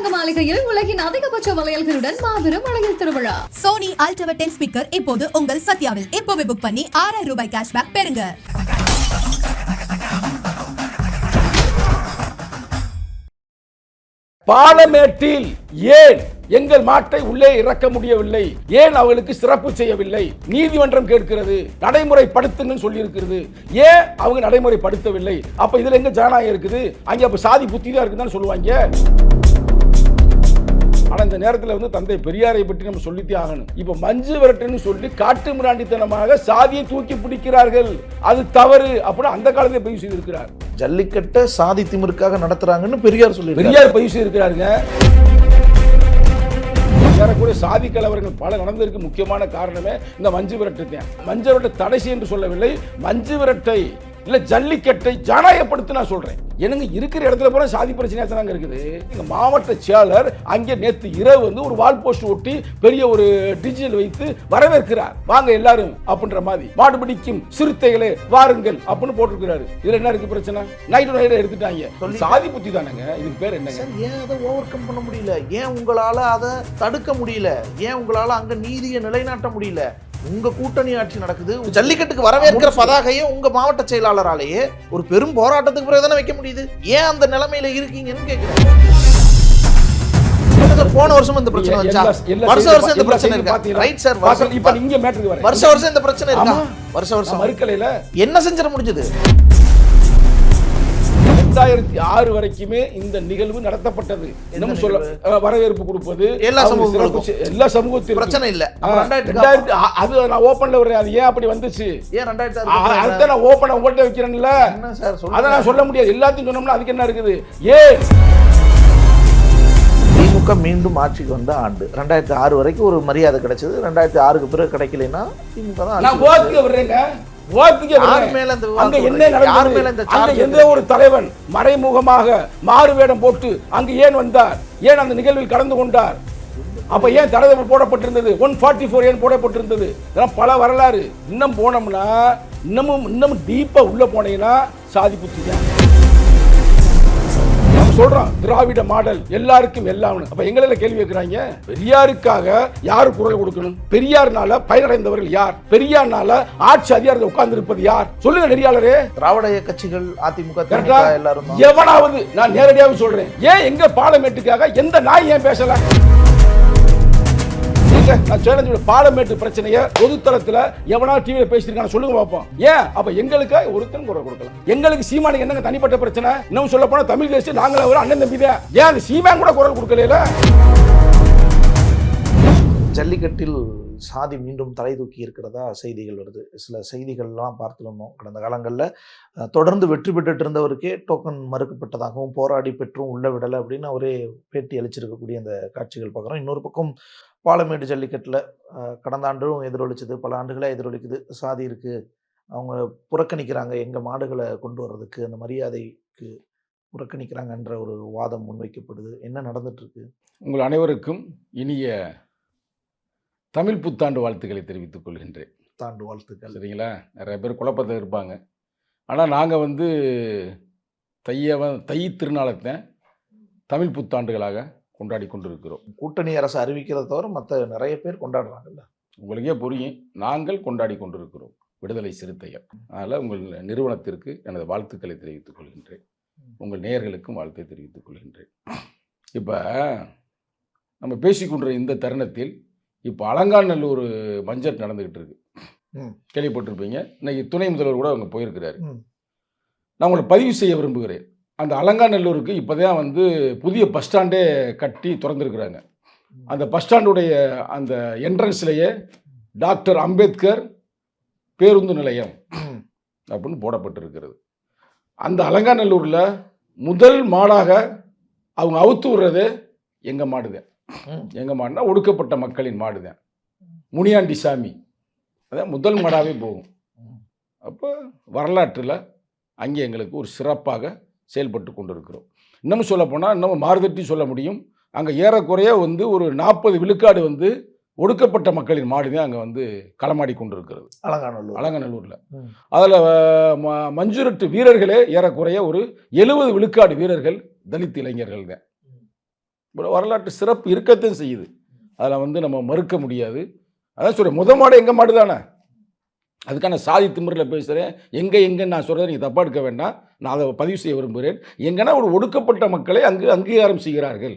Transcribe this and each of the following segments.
தங்க மாளிகையில் உலகின் அதிகபட்ச வளையல்களுடன் மாபெரும் வளையல் திருவிழா. சோனி அல்டவர் டென் ஸ்பீக்கர் இப்போது உங்கள் சத்யாவில். இப்போவே புக் பண்ணி ஆறாயிரம் ரூபாய் கேஷ்பேக் பெறுங்க. பாலமேட்டில் ஏன் எங்கள் மாட்டை உள்ளே இறக்க முடியவில்லை? ஏன் அவர்களுக்கு சிறப்பு செய்யவில்லை? நீதிமன்றம் கேட்கிறது. நடைமுறைப்படுத்துங்கன்னு சொல்லி இருக்கிறது ஏன் அவங்க நடைமுறைப்படுத்தவில்லை? அப்ப இதுல எங்க ஜனநாயகம் இருக்குது? அங்க அப்ப சாதி புத்தி தான் இருக்குதுன்னு சொல்லுவாங்க. ஆனா இந்த நேரத்துல வந்து தந்தை பெரியாரை பற்றி நம்ம சொல்லித்தே ஆகணும். இப்ப மஞ்சு விரட்டுன்னு சொல்லி காட்டு மிராண்டித்தனமாக சாதியை தூக்கி பிடிக்கிறார்கள். அது தவறு அப்படின்னு அந்த காலத்தில் பதிவு செய்திருக்கிறார். ஜல்லிக்கட்டை சாதி திமிருக்காக நடத்துறாங்கன்னு பெரியார் சொல்லியிருக்காரு. பெரியார் பதிவு செய்திருக்கிறாருங்க. ஏறக்கூடிய சாதி கலவரங்கள் பல நடந்ததற்கு முக்கியமான காரணமே இந்த மஞ்சு விரட்டு தான் மஞ்சு விரட்டை தடை என்று சொல்லவில்லை. மஞ்சு விரட்டை இல்ல ஜல்லிக்கட்டை ஜனநாயகப்படுத்தி நான் சொல்றேன். எனக்கு இருக்கிற இடத்துல பூரா சாதி பிரச்சனையா தானங்க இருக்குது? எங்க மாவட்ட செயலர் அங்கே நேத்து இரவு வந்து ஒரு வால் போஸ்ட் ஒட்டி பெரிய ஒரு டிஜிட்டல் வைத்து வரவேற்கிறார். வாங்க எல்லாரும் அப்படின்ற மாதிரி. மாடு பிடிக்கும் சிறுத்தைகளே வாருங்கள் அப்படின்னு போட்டிருக்கிறாரு. இதுல என்ன இருக்கு பிரச்சனை? நைட்டு நைட்டு எடுத்துட்டாங்க. சாதி புத்தி தானேங்க? இதுக்கு பேர் என்னங்க? ஏன் அதை ஓவர் கம் பண்ண முடியல? ஏன் உங்களால அதை தடுக்க முடியல? ஏன் உங்களால அங்க நீதியை நிலைநாட்ட முடியல? உங்க கூட்டணி ஆட்சி நடக்குது. ஜல்லிக்கட்டுக்கு வரவேற்கிற பதாகையை உங்க மாவட்ட செயலாளராலேயே ஒரு பெரும் போராட்டத்துக்கு பிறகு தானே வைக்க முடியுது? ஏன் அந்த நிலைமையில இருக்கீங்கன்னு சார், போன வருஷம் இந்த பிரச்சனை வந்துச்சா? வருஷ வருஷம் இந்த பிரச்சனை இருக்கா? ரைட் சார் இப்ப இங்க மேட்டருக்கு வருஷ வருஷம் இந்த பிரச்சனை இருக்கா. வருஷ வருஷம். மறுக்கலையில என்ன செஞ்சிட முடிஞ்சது? ரெண்டாயிரத்தி ஆறு வரைக்குமே இந்த நிகழ்வு நடத்தப்பட்டது. இன்னும் சொல்ல வரவேற்பு கொடுப்பது. எல்லா சமூகங்களுக்கும். எல்லா சமூகத்திற்கும். பிரச்சனை இல்ல. ரெண்டாயிரத்தி அது நான் ஓப்பன்ல வரேன் அது ஏன் அப்படி வந்துச்சு? ஏன் ரெண்டாயிரத்தி அதுதான் நான் ஓப்பன் உங்கள்ட்ட வைக்கிறேன்ல. என்ன சார் அதை நான் சொல்ல முடியாது. எல்லாத்தையும் சொன்னோம்னா அதுக்கு என்ன இருக்குது? ஏன் திமுக மீண்டும் ஆட்சிக்கு வந்த ஆண்டு. ரெண்டாயிரத்தி ஆறு வரைக்கும் ஒரு மரியாதை கிடைச்சது. ரெண்டாயிரத்தி ஆறுக்கு பிறகு கிடைக்கலைன்னா திமுக தான் எந்த ஒரு தலைவன் மறைமுகமாக மாறு வேடம் போட்டு அங்கு ஏன் வந்தார்? ஏன் அந்த நிகழ்வில் கலந்து கொண்டார்? அப்ப ஏன் தடை போடப்பட்டிருந்தது? ஒன் ஃபார்ட்டி ஃபோர் ஏன் போடப்பட்டிருந்தது? இதெல்லாம் பல வரலாறு. இன்னும் போனோம்னா இன்னமும் இன்னமும் டீப்பா உள்ள போனீங்கன்னா சாதி புத்தி தான். சொல்றோம் திராவிட மாடல் எல்லாருக்கும் எல்லாம் அப்ப எங்கள கேள்வி கேட்கிறாங்க பெரியாருக்காக யாரு குரல் கொடுக்கணும்? பெரியார்னால பயனடைந்தவர்கள் யார்? பெரியார்னால ஆட்சி அதிகாரத்தில் உட்கார்ந்து இருப்பது யார்? சொல்லுங்க நெறியாளரே. திராவிட கட்சிகள் அதிமுக எல்லாரும். எவனாவது நான் நேரடியாக சொல்றேன். ஏன் எங்க பாலமேட்டுக்காக எந்த நாய் ஏன் பேசல? எங்க? நான் சேலஞ்சு பாலமேட்டு பிரச்சனைய பொதுத்தளத்துல எவனா டிவியில பேசிருக்கான சொல்லுங்க பார்ப்போம் ஏன்? அப்ப எங்களுக்கு ஒருத்தன் குரல் கொடுக்கலாம். எங்களுக்கு சீமானுக்கு என்னங்க தனிப்பட்ட பிரச்சனை? இன்னும் சொல்ல போனா தமிழ் தேசியம் நாங்கள ஒரு அண்ணன் தம்பி தான் ஏன் அந்த சீமான் கூட குரல் கொடுக்கல ஜல்லிக்கட்டில் சாதி மீண்டும் தலை தூக்கி இருக்கிறதா செய்திகள் வருது. சில செய்திகள்லாம் பார்த்துருந்தோம் கடந்த காலங்களில். தொடர்ந்து வெற்றி பெற்றுட்டு இருந்தவருக்கே டோக்கன் மறுக்கப்பட்டதாகவும் போராடி பெற்றும் உள்ள விடலை அப்படின்னு அவரே பேட்டி அளிச்சிருக்கக்கூடிய அந்த காட்சிகள் பார்க்குறோம். இன்னொரு பக்கம் பாலமேடு ஜல்லிக்கட்டில் கடந்த ஆண்டும் எதிரொலிச்சது பல ஆண்டுகளாக எதிரொலிக்குது. சாதி இருக்குது அவங்க புறக்கணிக்கிறாங்க எங்கள் மாடுகளை கொண்டு வர்றதுக்கு அந்த மரியாதைக்கு புறக்கணிக்கிறாங்கன்ற ஒரு வாதம் முன்வைக்கப்படுது. என்ன நடந்துட்டுருக்கு? உங்கள் அனைவருக்கும் இனிய தமிழ் புத்தாண்டு வாழ்த்துக்களை தெரிவித்துக் கொள்கின்றேன். தாண்டு வாழ்த்துக்கள். சரிங்களா? நிறைய பேர் குழப்பத்தில் இருப்பாங்க. ஆனால் நாங்கள் வந்து தையவன் தை திருநாளத்தை தமிழ் புத்தாண்டுகளாக கொண்டாடி கொண்டிருக்கிறோம். கூட்டணி அரசு அறிவிக்கிறத தவிர மற்ற நிறைய பேர் கொண்டாடுறாங்கல்ல? உங்களுக்கே புரியும். நாங்கள் கொண்டாடி கொண்டிருக்கிறோம். விடுதலை சிறுத்தைகள். அதனால் உங்கள் நிறுவனத்திற்கு எனது வாழ்த்துக்களை தெரிவித்துக் கொள்கின்றேன். உங்கள் நேயர்களுக்கும் வாழ்த்தை தெரிவித்துக் கொள்கின்றேன். இப்போ நம்ம பேசிக்கொண்ட இந்த தருணத்தில் இப்போ அலங்காநல்லூர் பட்ஜெட் நடந்துக்கிட்டு இருக்கு. கேள்விப்பட்டிருப்பீங்க இன்னைக்கு துணை முதல்வர் கூட அவங்க போயிருக்கிறாரு. நான் உங்களை பதிவு செய்ய விரும்புகிறேன் அந்த அலங்காநல்லூருக்கு இப்போதான் வந்து புதிய பஸ் ஸ்டாண்டே கட்டி திறந்துருக்குறாங்க அந்த பஸ் ஸ்டாண்டுடைய அந்த என்ட்ரன்ஸ்லேயே டாக்டர் அம்பேத்கர் பேருந்து நிலையம். அப்படின்னு போடப்பட்டிருக்கிறது அந்த அலங்காநல்லூரில் முதல் மாடாக அவங்க அவுத்து விடுறது எங்கள் மாடு தான் ம். எங்கள் மாடுனா ஒடுக்கப்பட்ட மக்களின் மாடு தான் முனியாண்டி சாமி. அதான் முதல் மாடாகவே போகும். அப்போ வரலாற்றில் அங்கே எங்களுக்கு ஒரு சிறப்பாக செயல்பட்டு கொண்டிருக்கிறோம். இன்னும் சொல்லப்போனால் இன்னும் மாறுதட்டி சொல்ல முடியும். அங்கே ஏறக்குறைய வந்து ஒரு நாற்பது விழுக்காடு வந்து ஒடுக்கப்பட்ட மக்களின் மாடு தான் அங்கே வந்து களமாடி கொண்டிருக்கிறது. அலங்காநல்லூர். அலங்கநல்லூரில். அதில் மஞ்சுரட்டு வீரர்களே ஏறக்குறைய ஒரு எழுபது விழுக்காடு வீரர்கள் தலித் இளைஞர்கள் தான் வரலாற்று சிறப்பு இருக்கத்தையும் செய்யுது. அதில் வந்து நம்ம மறுக்க முடியாது. அதான் சொல்கிறேன் முத மாடு எங்கள் மாடு தானே? அதுக்கான சாதி திமிரில் பேசுகிறேன் எங்கே எங்கேன்னு நான் சொல்கிறத நீங்கள் தப்பாக எடுக்க வேண்டாம். நான் அதை பதிவு செய்ய விரும்புகிறேன். எங்கன்னா ஒரு ஒடுக்கப்பட்ட மக்களை அங்கு அங்கீகாரம் செய்கிறார்கள்.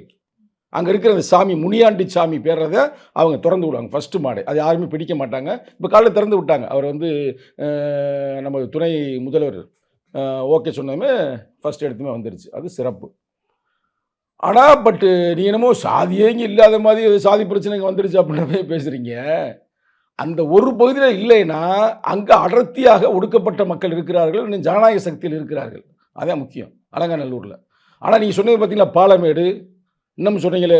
அங்கே இருக்கிற அந்த சாமி முனியாண்டி சாமி பேர்றத அவங்க திறந்து விடுவாங்க ஃபஸ்ட்டு மாடு. அது யாருமே பிடிக்க மாட்டாங்க. இப்போ காலையில் திறந்து விட்டாங்க. அவர் வந்து நம்ம துணை முதல்வர் ஓகே சொன்னதுமே ஃபஸ்ட் எடுத்துமே வந்துருச்சு. அது சிறப்பு. ஆனால் பட்டு நீ என்னமோ சாதியே இங்கே இல்லாத மாதிரி சாதி பிரச்சனைங்க வந்துடுச்சு அப்படின்ற பேசுகிறீங்க அந்த ஒரு பகுதியில் இல்லைன்னா அங்கே அடர்த்தியாக ஒடுக்கப்பட்ட மக்கள் இருக்கிறார்கள் இன்னும் ஜனநாயக சக்தியில் இருக்கிறார்கள். அதான் முக்கியம் அலங்காநல்லூரில். ஆனால் நீங்கள் சொன்னது பார்த்தீங்களா பாலமேடு? இன்னும் சொன்னீங்களே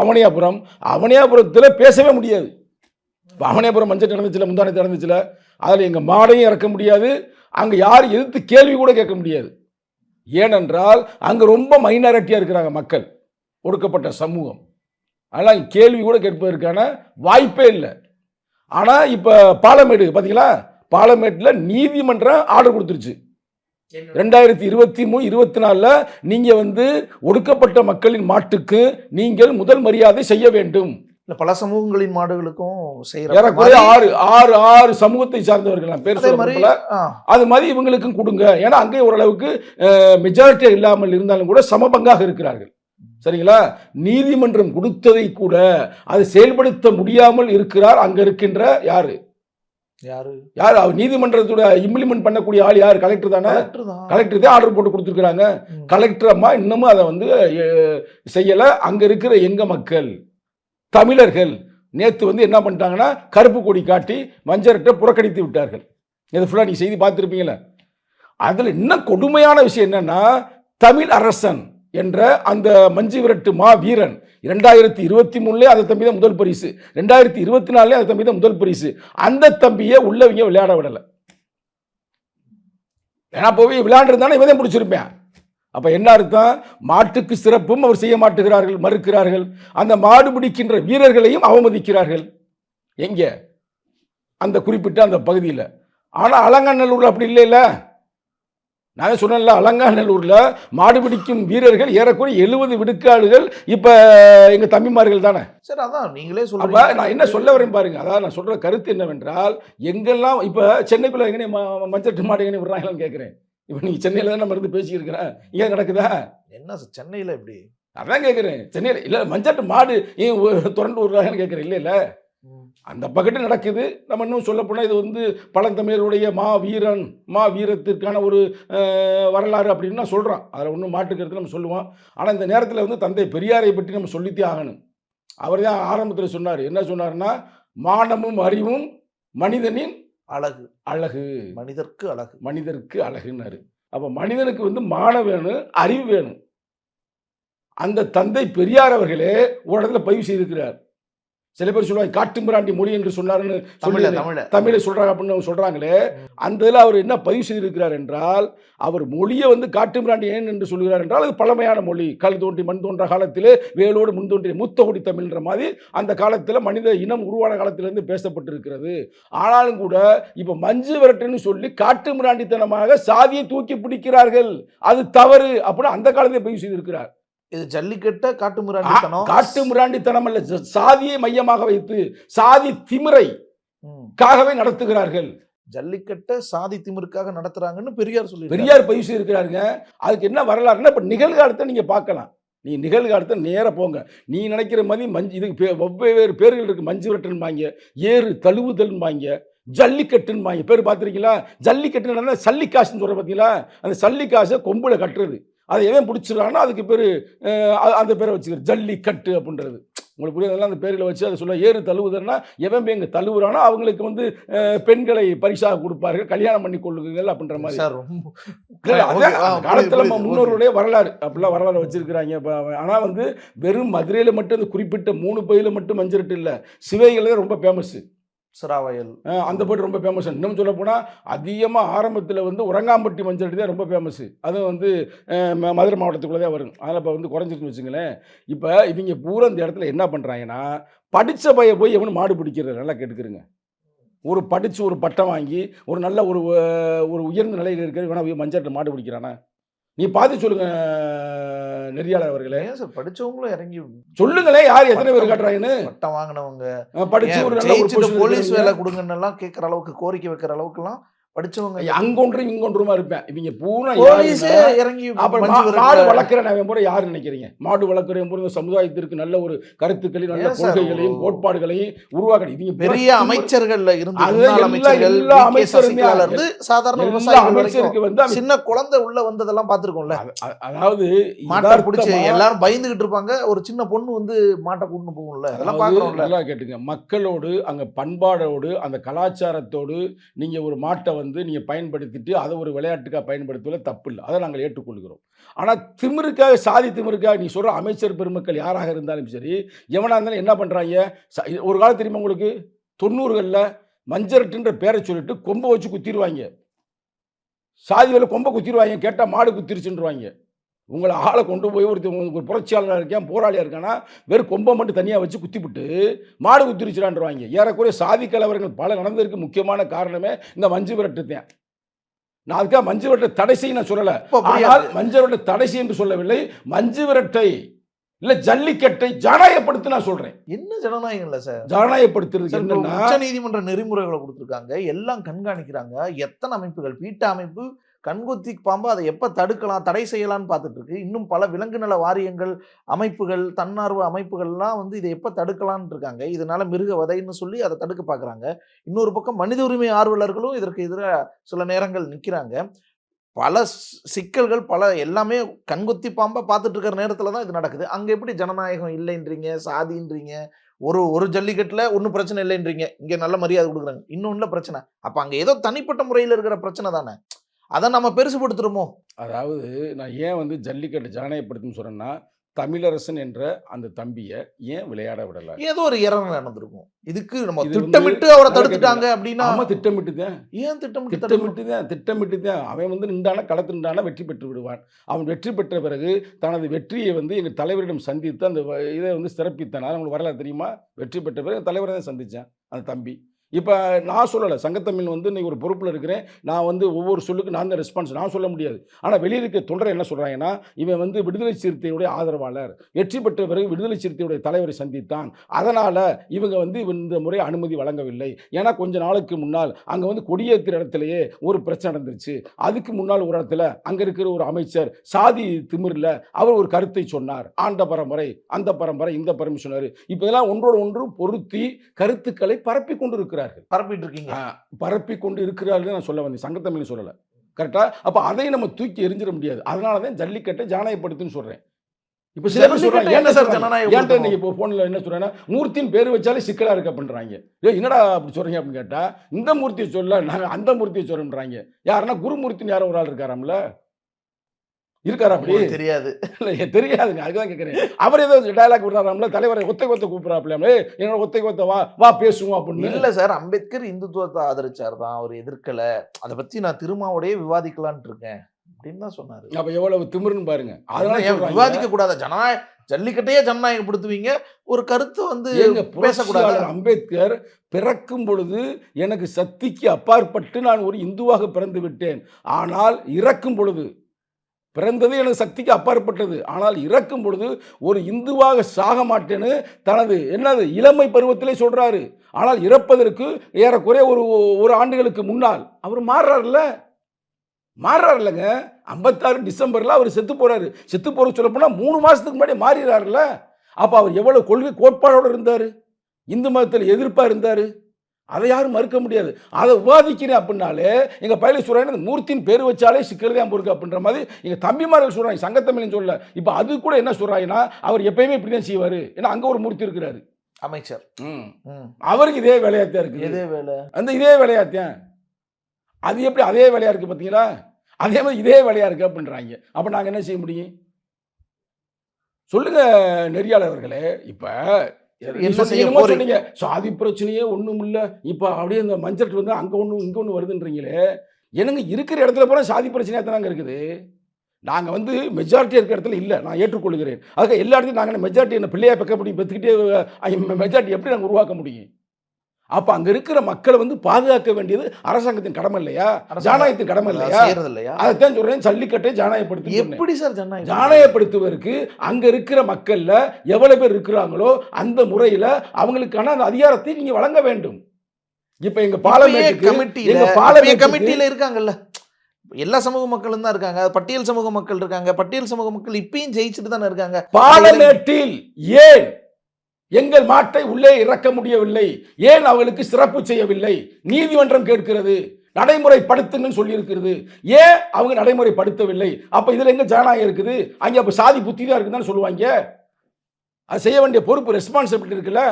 அவனியாபுரம்? அவனியாபுரத்தில் பேசவே முடியாது. இப்போ அவனியாபுரம் மஞ்சள் நடந்துச்சுல முந்தானத்தை நடந்துச்சுல அதில் எங்கள் மாடையும் இறக்க முடியாது. அங்கே யார் எதிர்த்து கேள்வி கூட கேட்க முடியாது. ஏனென்றால் அங்கே ரொம்ப மைனாரிட்டியாக இருக்கிறாங்க மக்கள். ஒடுக்கப்பட்ட சமூகம். இங்க கேள்வி கூட கேட்பதற்கான வாய்ப்பே இல்லை. ஆனால் இப்போ பாலமேடு பார்த்தீங்களா பாலமேட்டில் நீதிமன்றம் ஆர்டர் கொடுத்துருச்சு. ரெண்டாயிரத்தி இருபத்தி மூணு இருபத்தி நாலில் நீங்கள் வந்து ஒடுக்கப்பட்ட மக்களின் மாட்டுக்கு நீங்கள் முதல் மரியாதை செய்ய வேண்டும். இல்ல பல சமூகங்களின் மாடுகளுக்கும் ஏறக்குறைய செய்யற ஆறு ஆறு ஆறு சமூகத்தை சார்ந்தவர்கள் நான் பேர் சொல்ல அது மாதிரி இவங்களுக்கும் கொடுங்க. ஏன்னா அங்கே ஓரளவுக்கு மெஜாரிட்டி இல்லாமல் இருந்தாலும் கூட சமபங்காக இருக்கிறார்கள். சரிங்களா? நீதிமன்றம் கொடுத்ததை கூட அதை செயல்படுத்த முடியாமல் இருக்கிறார் அங்க இருக்கின்ற யாரு? யாரு? யார்? அவர் நீதிமன்றத்தோட இம்ப்ளிமெண்ட் பண்ணக்கூடிய ஆள் யார்? கலெக்டர் தானே? கலெக்டர் தான். ஆர்டர் போட்டு கொடுத்துருக்காங்க ம். கலெக்டர் அம்மா இன்னமும் அதை வந்து செய்யல. அங்க இருக்கிற எங்க மக்கள்? தமிழர்கள் நேற்று வந்து என்ன பண்ணிட்டாங்கன்னா கருப்பு கொடி காட்டி மஞ்சர்கிட்ட புறக்கணித்து விட்டார்கள். இது ஃபுல்லாக நீ செய்தி பார்த்துருப்பீங்களே அதில் இன்னும் கொடுமையான விஷயம் என்னன்னா தமிழ் அரசன் என்ற அந்த மஞ்சு விரட்டு மா வீரன் இரண்டாயிரத்தி இருபத்தி மூணுலேயே அந்த தம்பி தான் முதல் பரிசு. ரெண்டாயிரத்தி இருபத்தி நாலுலேயே அந்த தம்பி தான் முதல் பரிசு. அந்த தம்பியை உள்ளவங்க விளையாட விடலை. ஏன்னா போய் விளையாண்டுருந்தானே இவன் தான் பிடிச்சிருப்பேன். அப்போ என்ன அர்த்தம்? மாட்டுக்கு சிறப்பும் அவர் செய்ய மாட்டுகிறார்கள் மறுக்கிறார்கள். அந்த மாடு பிடிக்கின்ற வீரர்களையும் அவமதிக்கிறார்கள். எங்கே? அந்த குறிப்பிட்ட அந்த பகுதியில். ஆனால் அலங்காநல்லூரில் அப்படி இல்லைல்ல. நான் சொன்னேன்ல அலங்காநல்லூரில் மாடு பிடிக்கும் வீரர்கள் ஏறக்குறைய எழுபது விடுக்காடுகள் இப்போ எங்கள் தம்பிமார்கள் தானே. சரி அதான் நீங்களே அப்ப சொல்றீங்க. நான் என்ன சொல்ல வரேன் பாருங்க. அதாவது நான் சொல்ற கருத்து என்னவென்றால் எங்கெல்லாம் இப்ப சென்னைக்குள்ள எங்கே மஞ்சட்டு மாடு எங்கே விடுறாங்களான்னு கேட்குறேன் இப்போ நீங்க சென்னையில தான் நம்ம இருந்து பேசியிருக்கிறேன் இங்கே நடக்குதா? என்ன சென்னையில எப்படி? அதான் கேட்குறேன் சென்னையில் இல்லை மஞ்சட்டு மாடு ஏன் திரண்டு விடுறாங்கன்னு கேட்குறேன் இல்லை இல்லை. அந்த பக்கத்து நடக்குது. நம்ம இன்னும் சொல்லப்போனால் இது வந்து பழந்தமிழருடைய மா வீரன் மா வீரத்திற்கான ஒரு வரலாறு அப்படின்னு நான் சொல்கிறோம் அதில் ஒன்றும் மாட்டுக்கிறது நம்ம சொல்லுவோம். ஆனால் இந்த நேரத்தில் வந்து தந்தை பெரியாரை பற்றி நம்ம சொல்லித்தே ஆகணும் அவர் தான் ஆரம்பத்தில் சொன்னார். என்ன சொன்னார்னா மானமும் அறிவும் மனிதனின் அழகு. அழகு. மனிதர்க்கு அழகு. மனிதருக்கு அழகுன்னாரு. அப்போ மனிதனுக்கு வந்து மானம் வேணும் அறிவு வேணும். அந்த தந்தை பெரியார் அவர்களே ஒரு இடத்துல பதிவு செய்திருக்கிறார். சில பேர் சொல்லுவாங்க காட்டு மிராண்டி மொழி என்று சொன்னாருன்னு தமிழ சொல்லி தமிழ. தமிழை சொல்றாங்க அப்படின்னு அவங்க சொல்றாங்களே அந்த இதில் அவர் என்ன பதிவு செய்திருக்கிறார் என்றால் அவர் மொழியை வந்து காட்டு மிராண்டி ஏன் என்று சொல்கிறார் என்றால் அது பழமையான மொழி. கல் தோன்றி மண் தோன்ற காலத்திலே வேலோடு முன் தோன்றிய மூத்த குடி தமிழ்ன்ற மாதிரி அந்த காலத்தில் மனித இனம் உருவான காலத்திலிருந்து பேசப்பட்டிருக்கிறது. ஆனாலும் கூட இப்போ மஞ்சு விரட்டுன்னு சொல்லி காட்டு மிராண்டித்தனமாக சாதியை தூக்கி பிடிக்கிறார்கள். அது தவறு அப்படின்னு அந்த காலத்திலே பதிவு செய்திருக்கிறார். இது ஜல்லிக்கட்ட காட்டு மிராண்டித்தனம் காட்டு மிராண்டித்தனம் அல்ல சாதியை மையமாக வைத்து சாதி திமிரை. காகவே நடத்துகிறார்கள். ஜல்லிக்கட்ட சாதி திமிருக்காக நடத்துறாங்கன்னு பெரியார் சொல்லி பெரியார் பதிவு செய்திருக்கிறாருங்க அதுக்கு என்ன வரலாறுன்னா இப்போ நிகழ்காலத்தை நீங்கள் பார்க்கலாம். நீ நிகழ்காலத்தை நேராக போங்க. நீ நினைக்கிற மாதிரி மஞ்சு இதுக்கு வெவ்வேறு பேர்கள் இருக்கு. மஞ்சு விரட்டுன்பாங்க ஏறு தழுவுதல்பாங்க ஜல்லிக்கட்டுன்பாங்க. பேர் பார்த்துருக்கீங்களா? ஜல்லிக்கட்டு நடந்தால் சல்லிக்காசுன்னு சொல்கிற பார்த்தீங்களா அந்த சல்லிக்காசை கொம்புல கட்டுறது. அதை எவன் பிடிச்சிடறானோ அதுக்கு பேர் அந்த பேரை வச்சுக்கிறது ஜல்லிக்கட்டு அப்படின்றது. உங்களுக்கு புரியாதெல்லாம் அந்த பேரில் வச்சு அதை சொல்ல ஏறு தழுவுதல்னா எவன் போய் இங்கே தழுவுறானோ அவங்களுக்கு வந்து பெண்களை பரிசாக கொடுப்பார்கள். கல்யாணம் பண்ணி கொள்ளுங்கள் அப்படின்ற மாதிரி. சார் ரொம்ப காலத்துல நம்ம முன்னோருடைய வரலாறு. அப்படிலாம் வரலாறு வச்சிருக்கிறாங்க. ஆனால் வந்து வெறும் மதுரையில் மட்டும் இந்த குறிப்பிட்ட மூணு பகுதியில் மட்டும் மஞ்சள் இல்லை சிவைகள் தான் ரொம்ப ஃபேமஸ் சிராவயல் அந்த போட்டு ரொம்ப ஃபேமஸ் இன்னும் சொல்ல போனால் அதிகமாக ஆரம்பத்தில் வந்து உரங்காம்பட்டி மஞ்சள் தான் ரொம்ப ஃபேமஸ் அதுவும் வந்து ம- மதுரை மாவட்டத்துக்குள்ளே தான் வரும். அதில் இப்போ வந்து குறைஞ்சிருக்குன்னு வச்சுங்களேன். இப்போ இவங்க பூரா இந்த இடத்துல என்ன பண்ணுறாங்கன்னா படித்த பைய போய் எவனும் மாடு பிடிக்கிறது நல்லா கேட்டுக்கிறங்க ஒரு படித்து ஒரு பட்டம் வாங்கி ஒரு நல்ல ஒரு ஒரு உயர்ந்த நிலையில் இருக்கிற இவனா மஞ்சள் மாடு பிடிக்கிறானா? நீ பார்த்து சொல்லுங்க நெறியாளர் அவர்களே. சார்? படிச்சவங்களும் இறங்கி சொல்லுங்களேன் யார் எத்தனை பேர் காட்டுறாங்கன்னு. பட்டம் வாங்கினவங்க. படிச்சு போலீஸ். வேலை கொடுங்கன்னு எல்லாம் கேட்கற அளவுக்கு கோரிக்கை வைக்கிற அளவுக்கு எல்லாம் படிச்சவங்க அங்கொன்றும் இங்கொன்றுமா இருப்பேன். இவங்க பூரா போலீஸே இறங்கி அப்புறம் மாடு வளர்க்கிறவன் பூரா யாரு நினைக்கிறீங்க? மாடு வளர்க்கிறவன் பூரா சமுதாயத்திற்கு நல்ல ஒரு கருத்துக்களையும் நல்ல கொள்கைகளையும் கோட்பாடுகளையும் உருவாக்கணும் இவங்க பூரா பெரிய அமைச்சர்கள்ல இருந்து எல்லா- அமைச்சர்கள் எல்லா சசிகலால இருந்து சாதாரண அமைச்சருக்கு வந்து சின்ன குழந்தை உள்ள வந்ததெல்லாம் அ- அதாவது மாட்டை பிடிச்சி எல்லாரும் பயந்துகிட்டு இருப்பாங்க. ஒரு சின்ன பொண்ணு வந்து மாட்டை கூட்டிட்டு போகும்ல. அதெல்லாம் நல்லா கேட்டுங்க மக்களோடு அங்க பண்பாடோடு அந்த கலாச்சாரத்தோடு நீங்க ஒரு மாட்டை வந்து நீங்கள் பயன்படுத்திட்டு அதை ஒரு விளையாட்டுக்காக பயன்படுத்துவதில் தப்பு இல்லை அதை நாங்கள் ஏற்றுக்கொள்கிறோம். ஆனால் திமிருக்காக சாதி திமிருக்காக நீ சொல்கிற அமைச்சர் பெருமக்கள் யாராக இருந்தாலும் சரி எவனாக இருந்தாலும் என்ன பண்ணுறாங்க ச- ஒரு காலம் தெரியுமா உங்களுக்கு? தொண்ணூறுகளில் மஞ்சரட்டுன்ற பேரை சொல்லிட்டு கொம்பை வச்சு குத்திடுவாங்க சாதி வேலை கொம்பை குத்திடுவாங்க கேட்டால் மாடு குத்திருச்சுன்றவாங்க. உங்களை ஆளை கொண்டு போய் ஒருத்தர் ஒரு புரட்சியாளராக இருக்கேன் போராளியாக இருக்கானா வெறும் கொம்பை மட்டும் தனியாக வச்சு குத்திவிட்டு மாடு குத்திருச்சுடான்றவாங்க. ஏறக்குறைய சாதி கலவரங்கள் பல நடந்ததற்கு முக்கியமான காரணமே இந்த மஞ்சு விரட்டு தான். நான் அதுக்காக மஞ்சு விரட்டை தடை செய்ய நான் சொல்லலை. ஆனால் மஞ்சு விரட்டை தடை செய்ய என்று சொல்லவில்லை. மஞ்சு விரட்டை இல்லை ஜல்லிக்கட்டை ஜனநாயகப்படுத்தி நான் சொல்றேன். என்ன ஜனநாயகம் இல்ல சார் ஜனநாயகப்படுத்துறதுக்கு என்னன்னா உச்ச நீதிமன்ற நெறிமுறைகளை கொடுத்துருக்காங்க. எல்லாம் கண்காணிக்கிறாங்க. எத்தனை அமைப்புகள்? பீட்டா அமைப்பு கண்கொத்தி பாம்பு அதை எப்போ தடுக்கலாம் தடை செய்யலாம்னு பார்த்துட்டு இருக்கு இன்னும் பல விலங்கு நல வாரியங்கள் அமைப்புகள் தன்னார்வ அமைப்புகள்லாம் வந்து இதை எப்போ தடுக்கலான் இருக்காங்க இதனால மிருக வதைன்னு சொல்லி அதை தடுக்க பார்க்குறாங்க. இன்னொரு பக்கம் மனித உரிமை ஆர்வலர்களும் இதற்கு எதிராக சில நேரங்கள் நிற்கிறாங்க பல சிக்கல்கள் பல எல்லாமே கண்கொத்தி பாம்பை பார்த்துட்டு இருக்கிற நேரத்தில் தான் இது நடக்குது. அங்கே எப்படி ஜனநாயகம் இல்லைன்றீங்க சாதின்றீங்க ஒரு ஒரு ஜல்லிக்கட்டில் ஒன்றும் பிரச்சனை இல்லைன்றீங்க இங்கே நல்ல மரியாதை கொடுக்குறாங்க. இன்னொன்றில் பிரச்சனை. அப்போ அங்கே ஏதோ தனிப்பட்ட முறையில் இருக்கிற பிரச்சனை தானே. அதை நம்ம பெருசுபடுத்துறோமோ? அதாவது நான் ஏன் வந்து ஜல்லிக்கட்டு ஜனநாயகப்படுத்துன்னு சொல்றேன்னா தமிழரசன் என்ற அந்த தம்பியை ஏன் விளையாட விடல? ஏதோ ஒரு இறங்கு நடந்திருக்கும். இதுக்கு நம்ம திட்டமிட்டு அவரை தடுத்துட்டாங்க அப்படின்னா ஆமா திட்டமிட்டு தான் ஏன் திட்டமிட்டு? திட்டமிட்டு தான் திட்டமிட்டு தான் அவன் வந்து நின்றான களத்து நின்றான வெற்றி பெற்று விடுவான். அவன் வெற்றி பெற்ற பிறகு தனது வெற்றியை வந்து எங்கள் தலைவரிடம் சந்தித்து அந்த இதை வந்து சிறப்பித்தான். உங்களுக்கு வரலாறு தெரியுமா? வெற்றி பெற்ற பிறகு தலைவரை தான் சந்தித்தேன் அந்த தம்பி. இப்போ நான் சொல்லலை சங்கத்தமிழ் வந்து இன்றைக்கி ஒரு பொறுப்பில் இருக்கிறேன். நான் வந்து ஒவ்வொரு சொல்லுக்கு நான் தான் ரெஸ்பான்ஸ் நான் சொல்ல முடியாது. ஆனால் வெளியில் இருக்க தொண்டரை என்ன சொல்கிறாங்கன்னா இவன் வந்து விடுதலை சிறுத்தையுடைய ஆதரவாளர். வெற்றி பெற்ற பிறகு விடுதலை சிறுத்தையுடைய தலைவரை சந்தித்தான். அதனால் இவங்க வந்து இந்த முறை அனுமதி வழங்கவில்லை. ஏன்னா கொஞ்ச நாளுக்கு முன்னால் அங்கே வந்து கொடியேற்கிற இடத்துலையே ஒரு பிரச்சனை நடந்துருச்சு. அதுக்கு முன்னால் ஒரு இடத்துல அங்கே இருக்கிற ஒரு அமைச்சர் சாதி திமிரில் அவர் ஒரு கருத்தை சொன்னார். ஆண்ட பரம்பரை அந்த பரம்பரை இந்த பரம்பரை சொன்னார். இப்போ இதெல்லாம் ஒன்றோடு ஒன்று பொருத்தி கருத்துக்களை பரப்பி கொண்டு இருக்கிறார்கள். பரப்பிட்டு இருக்கீங்க பரப்பி கொண்டு இருக்கிறார்கள் நான் சொல்ல வந்தேன். சங்கத்தமிழ் சொல்லலை. கரெக்டா அப்போ அதையும் நம்ம தூக்கி எரிஞ்சிட முடியாது. அதனால தான் ஜல்லிக்கட்டை ஜனநாயகப்படுத்துன்னு சொல்கிறேன் இப்போ சில பேர் ஜல்லிக்கட்டை என்ன சார் ஏன்ட்ட இன்னைக்கு இப்போ ஃபோனில் என்ன சொல்றேன்னா மூர்த்தியின் பேர் வச்சாலே சிக்கலா இருக்க பண்றாங்க. ஏ என்னடா அப்படி சொல்றீங்க? அப்படின்னு கேட்டா இந்த மூர்த்தியை சொல்ல நாங்க அந்த மூர்த்தியை சொல்றோம்ன்றாங்க. யாருன்னா குருமூர்த்தின்னு யாரோ ஒரு ஆள் இருக்காராம்ல? இருக்காரா அப்படி? தெரியாது. இல்ல தெரியாதுங்க. அதுதான் கேட்குறேன். அவர் ஏதோ டயலாக் விடுறாராம்ல தலைவரை ஒத்தை கொத்த கூப்பிட்றாப்ல என்னோட ஒத்தை கொத்த வா வா பேசுவோம் அப்படின்னு. இல்ல சார் அம்பேத்கர் இந்துத்துவத்தை ஆதரிச்சார் தான். அவர் எதிர்க்கல. அதை பத்தி நான் திருமாவோடய விவாதிக்கலாம்னு இருக்கேன் அப்படின்னு தான் சொன்னாரு. அப்ப எவ்வளவு திமிருன்னு பாருங்க. அதனால அதெல்லாம் ஏன் விவாதிக்க கூடாது ஜனநாயக ஜல்லிக்கட்டையே ஜனநாயகப்படுத்துவீங்க ஒரு கருத்து வந்து பேசக்கூடாது? அம்பேத்கர் பிறக்கும் பொழுது எனக்கு சக்திக்கு அப்பாற்பட்டு நான் ஒரு இந்துவாக பிறந்து விட்டேன். ஆனால் இறக்கும் பொழுது பிறந்தது எனக்கு சக்திக்கு அப்பாற்பட்டது. ஆனால் இறக்கும் பொழுது ஒரு இந்துவாக சாக மாட்டேன்னு தனது என்னது இளமை பருவத்திலே சொல்கிறாரு ஆனால் இறப்பதற்கு ஏறக்குறைய ஒரு ஒரு ஆண்டுகளுக்கு முன்னால் அவர் மாறுறாருல்ல? மாறுறாருல்லங்க. ஐம்பத்தாறு டிசம்பரில் அவர் செத்து போகிறாரு செத்து போகிற சொல்லப்போனால் மூணு மாதத்துக்கு முன்னாடி மாறிடுறாருல்ல. அப்போ அவர் எவ்வளோ கொள்கை கோட்பாடோடு இருந்தார்? இந்து மதத்தில் எதிர்ப்பாக இருந்தார்? அதை யாரும் மறுக்க முடியாது. அதை விவாதிக்கிறேன் அப்படின்னாலே எங்க பயில சொல்றாங்க இந்த மூர்த்தியின் பேர் வச்சாலே சிக்கல்தான் பொறுக்கு அப்படின்ற மாதிரி எங்க தம்பிமார்கள் சொல்றாங்க. சங்கத்தமிழ்னு சொல்ல இப்ப அது கூட என்ன சொல்றாங்கன்னா அவர் எப்பயுமே இப்படிதான் செய்வாரு. ஏன்னா அங்க ஒரு மூர்த்தி இருக்கிறாரு. அமைச்சர். அவருக்கு இதே வேலையாத்தான் இருக்கு எதே வேலை? அந்த இதே வேலையாத்தான். அது எப்படி அதே வேலையா இருக்கு பார்த்தீங்களா அதே மாதிரி இதே வேலையா இருக்கு அப்படின்றாங்க. அப்ப நாங்க என்ன செய்ய முடியும்? சொல்லுங்க நெறியாளர்களே இப்ப என்ன செய்ய போறீங்க? சாதி பிரச்சனையே ஒண்ணும் இல்ல. இப்ப அப்படியே இந்த மஞ்சள் வந்து அங்க ஒண்ணு இங்க ஒண்ணு வருதுன்றீங்களே என்னங்க இருக்கிற இடத்துல பூரா சாதி பிரச்சனையா தானங்க இருக்குது? நாங்க வந்து மெஜாரிட்டி இருக்கிற இடத்துல இல்ல நான் ஏற்றுக்கொள்கிறேன். அதுக்கு எல்லா இடத்தையும் நாங்கள் மெஜாரிட்டி என்ன பிள்ளையா பக்கப்படி பெற்றுக்கிட்டே மெஜாரிட்டி எப்படி நாங்கள் உருவாக்க முடியும்? அப்ப அங்க இருக்கிற மக்களை வந்து பாதுகாக்க வேண்டியது அரசாங்கத்தின் கடமை இல்லையா? ஜனநாயகத்தின் கடமை இல்லையா? அதைத்தான் சொல்றேன். ஜல்லிக்கட்டை ஜனநாயகப்படுத்தி எப்படி சார் ஜனநாயகம்? ஜனநாயகப்படுத்துவதற்கு அங்க இருக்கிற மக்கள்ல எவ்வளவு பேர் இருக்கிறாங்களோ அந்த முறையில அவங்களுக்கான அந்த அதிகாரத்தை நீங்க வழங்க வேண்டும். இப்ப எங்க இப்பயே பாலமேட்டுக்கு கமிட்டியில எங்க இப்பயே பாலமேட்டுக்கு கமிட்டியில இருக்காங்கல்ல. எல்லா சமூக மக்களும் தான் இருக்காங்க. பட்டியல் சமூக மக்கள் இருக்காங்க. பட்டியல் சமூக மக்கள் இப்பயும் ஜெயிச்சுட்டு தானே இருக்காங்க. பாலமேட்டில் ஏன் எங்கள் மாட்டை உள்ளே இறக்க முடியவில்லை. ஏன் அவர்களுக்கு சிறப்பு செய்யவில்லை? நீதிமன்றம் கேட்கிறது. நடைமுறைப்படுத்துங்கன்னு சொல்லி இருக்கிறது ஏன் அவங்க நடைமுறைப்படுத்தவில்லை? அப்ப இதுல எங்க ஜனநாயகம் இருக்குது? அங்க அப்ப சாதி புத்தி தான் இருக்குதுன்னு சொல்லுவாங்க. அது செய்ய வேண்டிய பொறுப்பு ரெஸ்பான்சிபிலிட்டி இருக்குல்ல?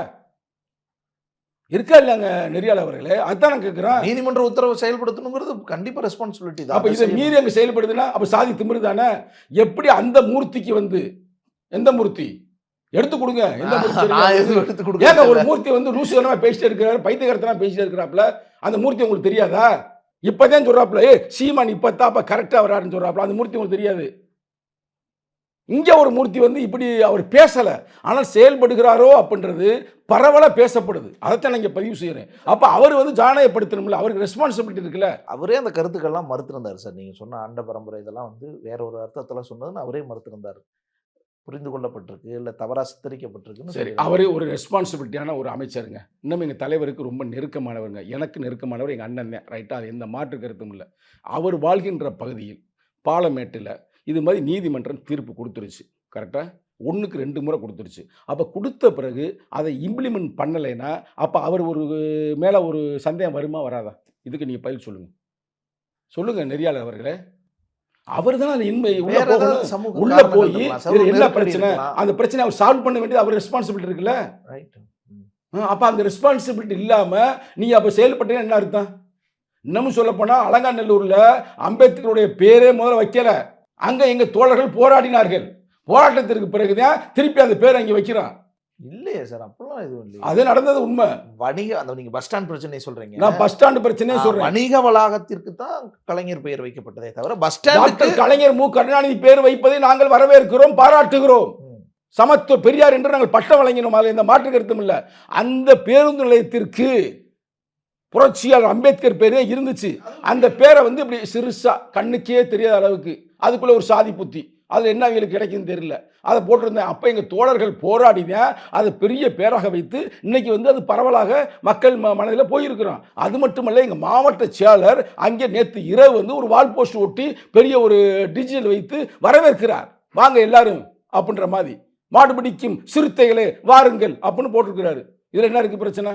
இருக்கா இல்லைங்க நெறியாளர் அவர்களே? அதுதான் நான் கேட்கிறேன். நீதிமன்ற உத்தரவு செயல்படுத்தணுங்கிறது கண்டிப்பா ரெஸ்பான்சிபிலிட்டி தான். அப்ப இதை மீறி அங்க செயல்படுதுன்னா அப்ப சாதி திமிரு தானே எப்படி அந்த மூர்த்திக்கு வந்து எந்த மூர்த்தி? எடுத்து கொடுங்க. ஏங்க ஒரு மூர்த்தி வந்து லூசுகரமா பேசிட்டு இருக்கிறாரு பைத்தியகரத்தனா பேசிட்டு இருக்கிறாப்ல அந்த மூர்த்தி உங்களுக்கு தெரியாதா? இப்பதான் சொல்றாப்ல ஏ சீமான் இப்பதான் அப்ப கரெக்டா வராருன்னு சொல்றாப்ல அந்த மூர்த்தி உங்களுக்கு தெரியாது. இங்க ஒரு மூர்த்தி வந்து இப்படி அவர் பேசல. ஆனால் செயல்படுகிறாரோ அப்படின்றது பரவலா பேசப்படுது. அதைத்தான் நான் இங்க பதிவு செய்யறேன் அப்ப அவர் வந்து ஜானகப்படுத்தணும்ல அவருக்கு ரெஸ்பான்சிபிலிட்டி இருக்குல்ல. அவரே அந்த கருத்துக்கள்லாம் மறுத்திருந்தார் சார். நீங்க சொன்ன ஆண்ட பரம்பரை இதெல்லாம் வந்து வேற ஒரு அர்த்தத்துல சொன்னதுன்னு அவரே மறுத்திருந்தார். புரிந்து கொள்ளப்பட்டிருக்கு இல்ல தவறா சித்தரிக்கப்பட்டிருக்குன்னு சரி. அவரே ஒரு ரெஸ்பான்சிபிலிட்டியான ஒரு அமைச்சருங்க. இன்னும் எங்கள் தலைவருக்கு ரொம்ப நெருக்கமானவருங்க. எனக்கு நெருக்கமானவர் எங்கள் அண்ணன் தான். ரைட்டாக அது எந்த மாற்று கருத்தும் இல்லை. அவர் வாழ்கின்ற பகுதியில் பாலமேட்டில் இது மாதிரி நீதிமன்றம் தீர்ப்பு கொடுத்துருச்சு. கரெக்டாக ஒன்றுக்கு ரெண்டு முறை கொடுத்துருச்சு. அப்போ கொடுத்த பிறகு அதை இம்ப்ளிமெண்ட் பண்ணலைன்னா அப்போ அவர் ஒரு மேலே ஒரு சந்தேகம் வருமா வராதா? இதுக்கு நீங்கள் பதில் சொல்லுங்கள் சொல்லுங்கள் நெறியாளர் அவர்களே. அவர் தான் அந்த இன்மை உள்ள போகணும். உள்ள போய் என்ன பிரச்சனை. அந்த பிரச்சனை அவர் சால்வ் பண்ண வேண்டியது அவர் ரெஸ்பான்சிபிலிட்டி இருக்குல்ல? அப்ப அந்த ரெஸ்பான்சிபிலிட்டி இல்லாம நீங்க அப்ப செயல்பட்டீங்கன்னா என்ன அர்த்தம்? இன்னமும் சொல்ல போனா அலங்காநல்லூர்ல அம்பேத்கருடைய பேரே முதல்ல வைக்கல. அங்க எங்க தோழர்கள் போராடினார்கள். போராட்டத்திற்கு பிறகுதான் திருப்பி அந்த பேரை அங்க வைக்கிறான். இல்லையே சார் அப்பெல்லாம் எதுவும் இல்லையே. அது நடந்தது உண்மை. வணிக அந்த நீங்க பஸ் ஸ்டாண்ட் பிரச்சனை சொல்றீங்க. நான் பஸ் ஸ்டாண்ட் பிரச்சனையே ஆ, சொல்றேன். வணிக வளாகத்திற்கு தான் கலைஞர் பெயர் வைக்கப்பட்டதே தவிர பஸ் டாக்டர் கலைஞர் மு. கருணாநிதி பேர் வைப்பதை நாங்கள் வரவேற்கிறோம் பாராட்டுகிறோம். சமத்துவ பெரியார் என்று நாங்கள் பட்டம் வழங்கினோம் அதில் எந்த மாற்று கருத்தும் இல்லை. அந்த பேருந்து நிலையத்திற்கு புரட்சியாளர் அம்பேத்கர் பேரே இருந்துச்சு. அந்த பேரை வந்து இப்படி சிறுசா கண்ணுக்கே தெரியாத அளவுக்கு. அதுக்குள்ள ஒரு சாதி புத்தி. அதில் என்ன அவங்களுக்கு கிடைக்குன்னு தெரியல. அதை போட்டிருந்தேன். அப்போ எங்கள் தோழர்கள் போராடினேன் அதை பெரிய பேராக வைத்து இன்னைக்கு வந்து அது பரவலாக மக்கள் ம மனதில் போயிருக்கிறோம். அது மட்டுமல்ல எங்கள் மாவட்ட செயலர் அங்கே நேற்று இரவு வந்து ஒரு வால் போஸ்ட் ஒட்டி பெரிய ஒரு டிஜிட்டல் வைத்து வரவேற்கிறார். வாங்க எல்லாரும் அப்படின்ற மாதிரி. மாடுபிடிக்கும் சிறுத்தைகளே வாருங்கள் அப்படின்னு போட்டிருக்கிறாரு. இதில் என்ன இருக்குது பிரச்சனை?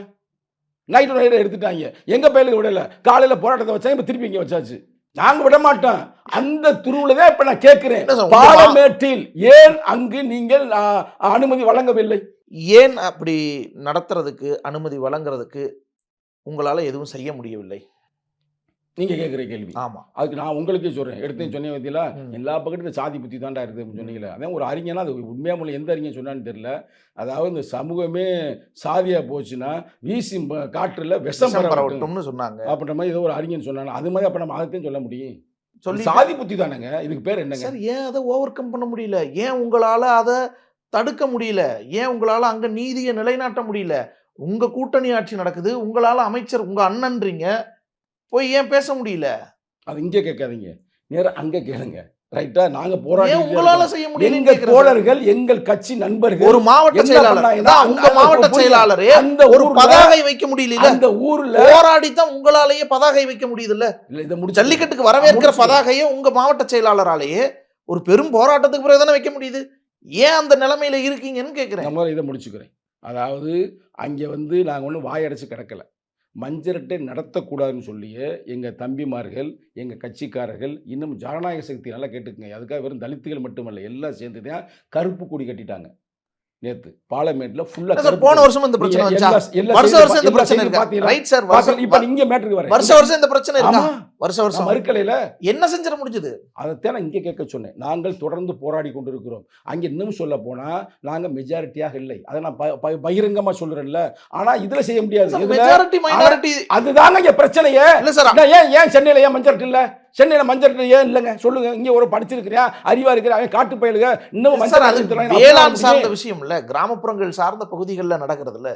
நைட்டு நைட்டு எடுத்துட்டாங்க. எங்கள் பயிலுக்கு விடலை. காலையில் போராட்டத்தை வச்சாங்க இப்ப திருப்பி இங்கே வச்சாச்சு. நாங்க விட மாட்டோம் அந்த துருவுல தான் இப்ப நான் கேட்கிறேன். பாலமேட்டில் ஏன் அங்கு நீங்கள் அனுமதி வழங்கவில்லை? ஏன் அப்படி நடத்துறதுக்கு அனுமதி வழங்குறதுக்கு உங்களால எதுவும் செய்ய முடியவில்லை? நீங்க கேட்கிற கேள்வி. ஆமா. அதுக்கு நான் உங்களுக்கே சொல்றேன். எடுத்தேன் சொன்னேன் பத்தியில ம். எல்லா பக்கத்துக்கும் சாதி புத்தி தாண்டா இருக்குது அப்படின்னு சொன்னீங்களே. அதான் ஒரு அறிஞனா அது உண்மையா மூலம் எந்த அறிஞன் சொன்னான்னு தெரியல. அதாவது இந்த சமூகமே சாதியா போச்சுன்னா வீசி காற்றுல விஷம் பரவட்டும்னு சொன்னாங்க. அப்படின்ற மாதிரி ஏதோ ஒரு அறிஞன் சொன்னாங்க. அது மாதிரி அப்ப நம்ம அதைத்தான் சொல்ல முடியும். சொல்லி சாதி புத்தி தானேங்க. இதுக்கு பேர் என்னங்க? சார் ஏன் அதை ஓவர் கம் பண்ண முடியல? ஏன் உங்களால அதை தடுக்க முடியல? ஏன் உங்களால அங்க நீதியை நிலைநாட்ட முடியல? உங்க கூட்டணி ஆட்சி நடக்குது. உங்களால அமைச்சர் உங்க அண்ணன்றீங்க. போய் ஏன் பேச முடியல? அது இங்கே கேட்காதீங்க. நேரா அங்க கேளுங்க. ரைட்டா? நாங்க ஏன் உங்களால செய்ய முடியல எங்க தோழர்கள் எங்கள் கட்சி நண்பர்கள் ஒரு மாவட்ட செயலாளர். உங்க அந்த மாவட்ட. செயலாளரே அந்த ஒரு பதாகை வைக்க முடியல அந்த ஊர்ல போராடி தான் உங்களாலேயே பதாகை வைக்க முடியுதுல்ல? இல்ல இதை முடிச்சு ஜல்லிக்கட்டுக்கு வரவேற்கிற. பதாகையை உங்க மாவட்ட செயலாளராலேயே ஒரு பெரும் போராட்டத்துக்கு பிறகு தானே வைக்க முடியுது? ஏன் அந்த நிலைமையில இருக்கீங்கன்னு கேக்குறேன். நம்ம இதை முடிச்சுக்கிறேன். அதாவது அங்கே வந்து நாங்கள் ஒன்றும் வாயடைச்சு கிடக்கல. மஞ்சரட்டை நடத்தக்கூடாதுன்னு சொல்லியே எங்கள் தம்பிமார்கள் எங்கள் கட்சிக்காரர்கள் இன்னும் ஜனநாயக சக்தி நல்லா கேட்டுக்குங்க. அதுக்காக வெறும் தலித்துகள் மட்டுமல்ல எல்லாம் சேர்ந்து தான் கருப்பு கொடி கட்டிட்டாங்க. நேற்று பாலமேட்டில் ஃபுல்லாக சார் போன வருஷம் இந்த பிரச்சனை வந்துச்சா? வருஷ வருஷம் இந்த பிரச்சனை இருக்கு? ரைட் சார் வருஷம் இப்போ இங்கே மேட்ருக்கு வரேன். வருஷ வருஷம் இந்த பிரச்சனை இருக்கா? ஆமா. வருஷ நான் வருஷம். மறுக்கலையில. என்ன செஞ்சிட முடிஞ்சது? அதைத்தான் இங்கே கேட்க சொன்னேன். நாங்கள் தொடர்ந்து போராடி கொண்டிருக்கிறோம். அங்கே இன்னும் சொல்ல போனால் நாங்கள் மெஜாரிட்டியாக இல்லை. அதை நான் பகிரங்கமா சொல்கிறேன்ல ஆனால் இதில் செய்ய முடியாது. மெஜாரிட்டி மைனாரிட்டி அதுதாங்க இங்கே பிரச்சனையே. இல்ல சார் ஏன் ஏன் சென்னையில் ஏன் மஞ்சள் இல்லை? சென்னையில் மஞ்சள் ஏன் இல்லைங்க? சொல்லுங்க. இங்கே ஒரு படிச்சிருக்கிறியா? அறிவா இருக்கிற அவன் காட்டு பயலுங்க இன்னும் மஞ்சள் வேளாண் சார்ந்த விஷயம் இல்ல. கிராமப்புறங்கள் சார்ந்த பகுதிகளில் நடக்கிறதுல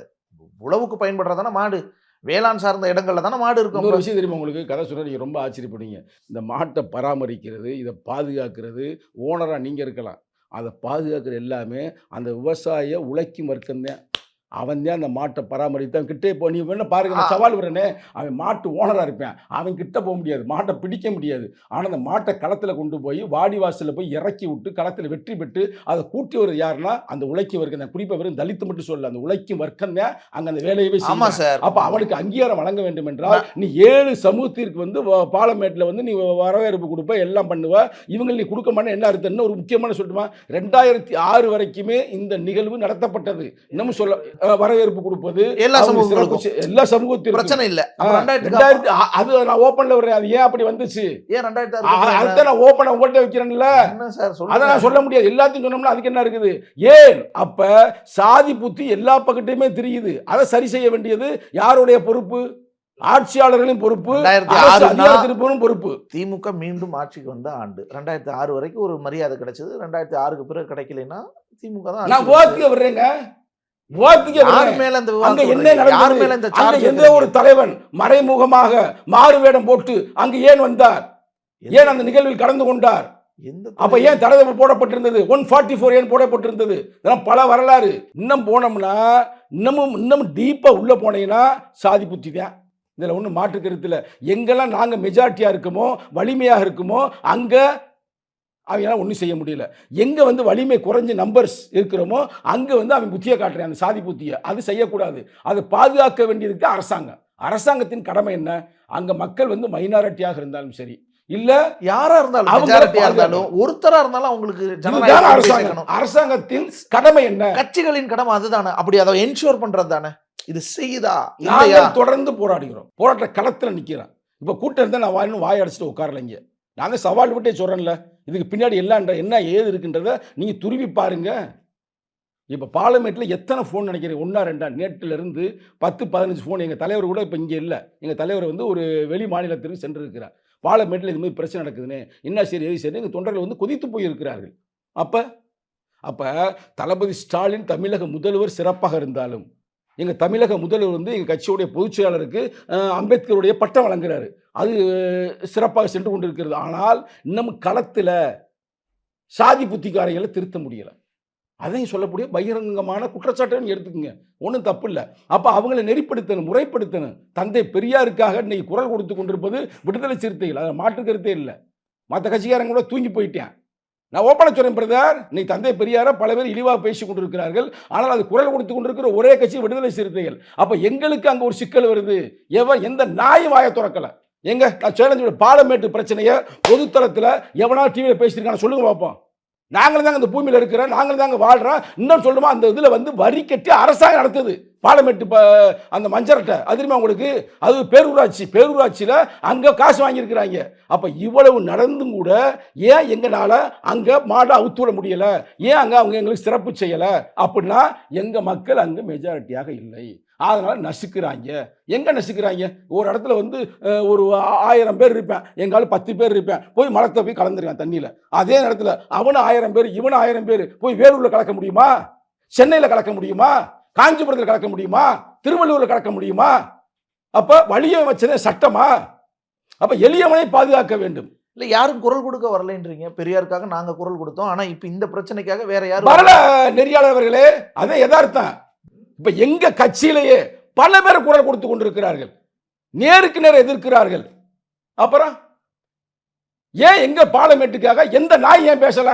உழவுக்கு பயன்படுறதான மாடு. வேளாண் சார்ந்த இடங்கள்ல தானே மாடு இருக்கும் இன்னொரு விஷயம் தெரியுமா உங்களுக்கு? கதை சொல்ல நீங்கள் ரொம்ப ஆச்சரியப்படுவீங்க. இந்த மாட்டை பராமரிக்கிறது இதை பாதுகாக்கிறது ஓனராக நீங்கள் இருக்கலாம். அதை பாதுகாக்கிற எல்லாமே அந்த விவசாய உழைக்கும் வர்க்கம்தான். அவன் தான் அந்த மாட்டை பராமரித்தான். கிட்டே போ நீ வேணா பாருங்க நான். சவால் விடுறேனே. அவன் மாட்டு ஓனராக இருப்பேன். அவன் கிட்ட போக முடியாது. மாட்டை பிடிக்க முடியாது. ஆனால் அந்த மாட்டை களத்தில் கொண்டு போய் வாடி வாசலில் போய் இறக்கி விட்டு களத்தில் வெற்றி பெற்று அதை கூட்டி வருது யாருன்னா அந்த உழைக்கும் வர்க்கம் தான் குறிப்பாக வெறும் தலித்து மட்டும் சொல்லல அந்த உழைக்கும் வர்க்கம் தான் அங்கே அந்த வேலையவே ஆமா செய்யும் சார். அப்ப அவனுக்கு அங்கீகாரம் வழங்க வேண்டும் என்றால் நீ ஏழு சமூகத்திற்கு வந்து பாலமேட்ல வந்து நீ வரவேற்பு கொடுப்ப எல்லாம் பண்ணுவ. இவங்க நீ கொடுக்க மாட்டேன் என்ன அர்த்தம்னு ஒரு முக்கியமான சொல்லட்டுமா? ரெண்டாயிரத்தி ஆறு வரைக்குமே இந்த நிகழ்வு நடத்தப்பட்டது. இன்னமும் சொல்ல வரவேற்பு கொடுப்பது எல்லா சமூகங்களுக்கும். எல்லா சமூகத்திற்கும். பிரச்சனை இல்ல. ரெண்டாயிரத்தி அது நான் ஓப்பன்ல விடுறேன். அது ஏன் அப்படி வந்துச்சு? ஏன் ரெண்டாயிரத்தி அதுதான் நான் ஓப்பன் உங்கள்கிட்ட வைக்கிறேன்ல. அதை நான் சொல்ல முடியாது. எல்லாத்தையும் சொன்னோம்னா அதுக்கு என்ன இருக்குது? ஏன்? அப்ப சாதி புத்தி எல்லா பக்கத்தையுமே தெரியுது. அதை சரி செய்ய வேண்டியது யாருடைய பொறுப்பு? ஆட்சியாளர்களின் பொறுப்பு. அதிகாரத்திற்கும் பொறுப்பு. திமுக மீண்டும் ஆட்சிக்கு வந்த ஆண்டு. ரெண்டாயிரத்தி ஆறு வரைக்கும் ஒரு மரியாதை கிடைச்சது. ரெண்டாயிரத்தி ஆறுக்கு பிறகு கிடைக்கலைன்னா திமுக தான் நான் ஆட்சிக்கு வாத்துக்க எந்த ஒரு தலைவன் மறைமுகமாக மாறு வேடம் போட்டு அங்கு ஏன் வந்தார்? ஏன் அந்த நிகழ்வில் கலந்து கொண்டார்? அப்ப ஏன் தடை போடப்பட்டிருந்தது? ஒன் ஃபார்ட்டி ஃபோர் ஏன் போடப்பட்டிருந்தது? இதெல்லாம் பல வரலாறு. இன்னும் போனோம்னா இன்னமும் இன்னும் டீப்பா உள்ள போனீங்கன்னா சாதி புத்தி தான் இதுல ஒன்றும் மாற்று கருத்து இல்லை. எங்கெல்லாம் நாங்க மெஜாரிட்டியா இருக்குமோ வலிமையாக இருக்குமோ அங்க அவங்களாம் ஒன்றும் செய்ய முடியல. எங்க வந்து வலிமை குறைஞ்ச நம்பர்ஸ் இருக்கிறோமோ அங்க வந்து அவன் புத்தியை காட்டுறான் அந்த சாதி புத்தியை. அது செய்யக்கூடாது. அதை பாதுகாக்க வேண்டியதுக்கு அரசாங்கம். அரசாங்கத்தின் கடமை என்ன? அங்க மக்கள் வந்து மைனாரிட்டியாக இருந்தாலும் சரி. இல்ல யாரா இருந்தாலும். இருந்தாலும் ஒருத்தரா இருந்தாலும் அவங்களுக்கு அரசாங்கம். அரசாங்கத்தின் கடமை என்ன? கட்சிகளின் கடமை அதுதானே. அப்படி அதை என்ஷூர் பண்றது தானே. இது செய்யுதா நாங்கள் தொடர்ந்து போராடுகிறோம். போராட்ட களத்துல நிக்கிறோம். இப்ப கூட்டம் இருந்தா நான் வாயின்னு வாய் அடிச்சுட்டு உட்காரல நாங்கள் சவால் விட்டே சொல்கிறேன்ல இதுக்கு பின்னாடி எல்லான்ற என்ன ஏது இருக்குன்றத நீங்கள் துருவி பாருங்க. இப்போ பார்லிமெண்ட்டில் எத்தனை ஃபோன் நினைக்கிறீங்க? ஒன்றா ரெண்டா? நேற்றுல இருந்து பத்து பதினஞ்சு ஃபோன் எங்கள் தலைவர் கூட இப்போ இங்கே இல்லை. எங்கள் தலைவர் வந்து ஒரு வெளி மாநிலத்திற்கு சென்று இருக்கிறார் இது மாதிரி பிரச்சனை நடக்குதுன்னு. என்ன சரி எது சரி எங்கள் தொண்டர்கள் வந்து கொதித்து போயிருக்கிறார்கள். அப்போ அப்போ தளபதி ஸ்டாலின் தமிழக முதல்வர் சிறப்பாக இருந்தாலும் எங்கள் தமிழக முதல்வர் வந்து எங்கள் கட்சியுடைய பொதுச் செயலாளருக்கு அம்பேத்கருடைய பட்டம் வழங்குறாரு. அது சிறப்பாக சென்று கொண்டிருக்கிறது. ஆனால் இன்னும் களத்தில் சாதி புத்திக்காரங்களை திருத்த முடியலை. அதையும் சொல்லக்கூடிய பகிரங்கமான குற்றச்சாட்டுன்னு எடுத்துக்கங்க. ஒன்றும் தப்பு இல்லை அப்போ அவங்கள நெறிப்படுத்தணும் முறைப்படுத்தணும். தந்தை பெரியாருக்காக இன்னைக்கு குரல் கொடுத்து கொண்டிருப்பது விடுதலை சிறுத்தைகள். அதை மாற்று கருத்தே இல்லை. மற்ற கட்சிக்காரங்க கூட தூங்கி போயிட்டேன். நான் ஓப்பன சொல்றேன் பிரதர். இன்னைக்கு தந்தை பெரியார பல பேர் இழிவாக பேசி கொண்டிருக்கிறார்கள். ஆனால் அது குரல் கொடுத்து கொண்டிருக்கிற ஒரே கட்சி விடுதலை சிறுத்தைகள். அப்போ எங்களுக்கு அங்கே ஒரு சிக்கல் வருது. எவன் எந்த நாய் வாயை திறக்கலை? எங்க? நான் சேலஞ்சு பாலமேட்டு பிரச்சனையை பொதுத்தளத்தில் எவனா டிவியில் பேசியிருக்கான சொல்லுங்க பார்ப்போம் நாங்களும் தாங்க இந்த பூமியில் இருக்கிறோம் நாங்களும் தாங்க வாழ்கிறோம் இன்னும் சொல்லுமா அந்த இதில் வந்து வரி கட்டி அரசாங்கம் நடத்துது. பாலமேட்டு அந்த மஞ்சரட்டை அது தெரியுமா உங்களுக்கு? அது பேரூராட்சி பேரூராட்சியில் அங்கே காசு வாங்கியிருக்கிறாங்க. அப்போ இவ்வளவு நடந்தும் கூட ஏன் எங்களால் அங்கே மாடை அவுத்து விட முடியலை? ஏன் அங்கே அவங்க எங்களுக்கு சிறப்பு செய்யலை? அப்படின்னா எங்கள் மக்கள் அங்கே மெஜாரிட்டியாக இல்லை. அதனால் நசுக்கிறாங்க. எங்கே நசுக்கிறாங்க? ஒரு இடத்துல வந்து ஒரு ஆயிரம் பேர் இருப்பேன். எங்காலும் பத்து பேர் இருப்பேன். போய் மலத்தை போய் கலந்துருக்கான் தண்ணியில். அதே நேரத்தில் அவனும் ஆயிரம் பேர் இவனும் ஆயிரம் பேர் போய் வேலூரில் கலக்க முடியுமா? சென்னையில் கலக்க முடியுமா? காஞ்சிபுரத்தில் கலக்க முடியுமா? திருவள்ளூரில் கலக்க முடியுமா? அப்போ வலிய வச்சதே சட்டமா? அப்போ எளியவனை பாதுகாக்க வேண்டும். இல்ல யாரும் குரல் கொடுக்க வரலைன்றீங்க. பெரியாருக்காக நாங்க குரல் கொடுத்தோம். ஆனா இப்ப இந்த பிரச்சனைக்காக வேற யாரும் வரல நெறியாளர்களே. அதே யதார்த்தம். இப்போ எங்கள் கட்சியிலேயே பல பேர் குரல் கொடுத்து கொண்டிருக்கிறார்கள். நேருக்கு நேர் எதிர்க்கிறார்கள். அப்புறம் ஏன் எங்க பார்லிமெண்ட்டுக்காக எந்த நாய் ஏன் பேசல?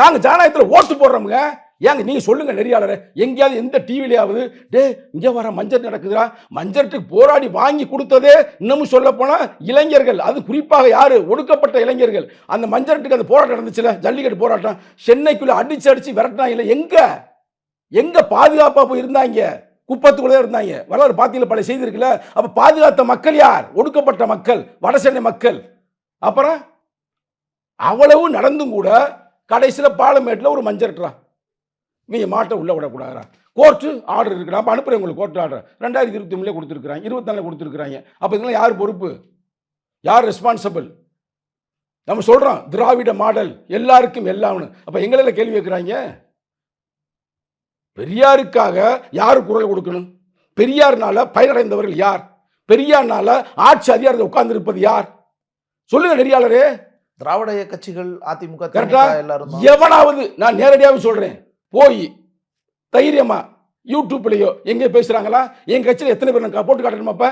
நாங்க ஜனநாயகத்தில் ஓட்டு போடுறோமுங்க. ஏங்க நீங்க சொல்லுங்க நெறியாளர். எங்கேயாவது எந்த டிவிலையாவது டே இங்க வர மஞ்சள் நடக்குதுடா. மஞ்சட்டுக்கு போராடி வாங்கி கொடுத்ததே இன்னமும் சொல்ல போனா இளைஞர்கள். அது குறிப்பாக யாரு? ஒடுக்கப்பட்ட இளைஞர்கள். அந்த மஞ்சட்டுக்கு அந்த போராட்டம் நடந்துச்சுல? ஜல்லிக்கட்டு போராட்டம். சென்னைக்குள்ள அடிச்சு அடிச்சு இல்லை எங்க? எங்க பாதுகாப்பா போய் இருந்தாங்க? குப்பத்துக்குள்ளே இருந்தாங்க. வரலாறு பாத்தியில் பல செய்தி இருக்குல்ல? அப்ப பாதுகாத்த மக்கள் யார்? ஒடுக்கப்பட்ட மக்கள் வடசென்னை மக்கள். அப்புறம் அவ்வளவு நடந்தும் கூட கடைசியில் பாலமேட்டில் ஒரு மஞ்சரட்டுறா நீங்கள் மாட்டை உள்ள விடக்கூடாதா கோர்ட்டு ஆர்டர் இருக்கு நான் அனுப்புறேன் உங்களுக்கு கோர்ட் ஆர்டர் ரெண்டாயிரத்தி இருபத்தி மூணுல கொடுத்துருக்குறாங்க. இருபத்தி கொடுத்துருக்குறாங்க. அப்போ இதெல்லாம் யார் பொறுப்பு? யார் ரெஸ்பான்சிபிள் நம்ம சொல்கிறோம் திராவிட மாடல். எல்லாருக்கும் எல்லாம்னு. அப்போ எங்களை கேள்வி கேட்குறாங்க? பெரியாருக்காக யார் குரல் கொடுக்கணும்? பெரியார்னால பயனடைந்தவர்கள் யார்? பெரியார்னால ஆட்சி அதிகாரத்தில் உட்கார்ந்து இருப்பது யார்? சொல்லுங்க நெறியாளரே. திராவிட கட்சிகள் அதிமுக கரெக்டா எல்லாரும். எவனாவது நான் நேரடியாவே சொல்றேன். போய் தைரியமா யூடியூப்லயோ எங்க பேசுறாங்களா? எங்க கட்சியில் எத்தனை பேர் நான் போட்டு காட்டணுமாப்ப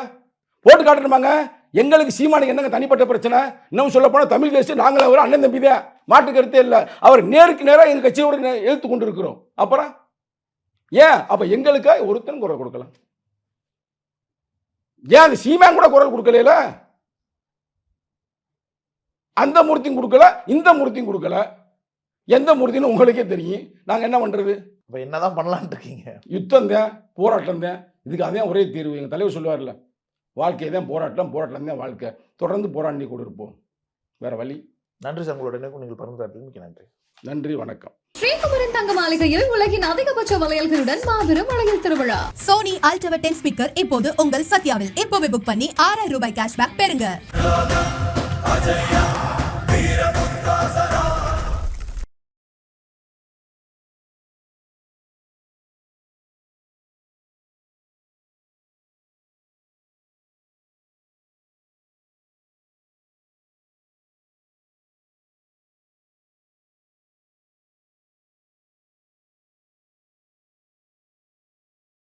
போட்டு காட்டணுமாங்க? எங்களுக்கு சீமானுக்கு என்னங்க தனிப்பட்ட பிரச்சனை? இன்னும் சொல்ல போனா தமிழ் தேசிய நாங்கள் அவர் அண்ணன் தம்பி தான் மாட்டு கருத்தே இல்லை. அவர் நேருக்கு நேராக எங்க கட்சியோட எதிர்த்து கொண்டு இருக்கிறோம் அப்புறம்? ஏன்? அப்ப எங்களுக்கா ஒருத்தன் குரல் கொடுக்கலாம் ஏன் அந்த சீமான் கூட குரல் கொடுக்கல அந்த மூர்த்தியும் கொடுக்கல இந்த மூர்த்தியும் கொடுக்கல. எந்த மூர்த்தின்னு உங்களுக்கே தெரியும். நாங்க என்ன பண்றது? இப்ப என்னதான் பண்ணலாம்னு இருக்கீங்க? யுத்தம் தான் போராட்டம் தான். இதுக்கு அதான் ஒரே தீர்வு. எங்க தலைவர் சொல்லுவார்ல வாழ்க்கை தான் போராட்டம் போராட்டம் தான் வாழ்க்கை. தொடர்ந்து போராடி கொண்டு இருப்போம். வேற வழி? நன்றி சார். உங்களோட நீங்கள் பகிர்ந்து மிக்க நன்றி. நன்றி வணக்கம். ஸ்ரீகுமரன் தங்க மாளிகையில் உலகின் அதிகபட்ச வளையல்களுடன் மாபெரும் வளையல் திருவிழா. சோனி அல்டவர் டென் ஸ்பீக்கர் இப்போது உங்கள் சத்யாவில். இப்போவே புக் பண்ணி ஆறாயிரம் ரூபாய் கேஷ்பேக் பெறுங்க.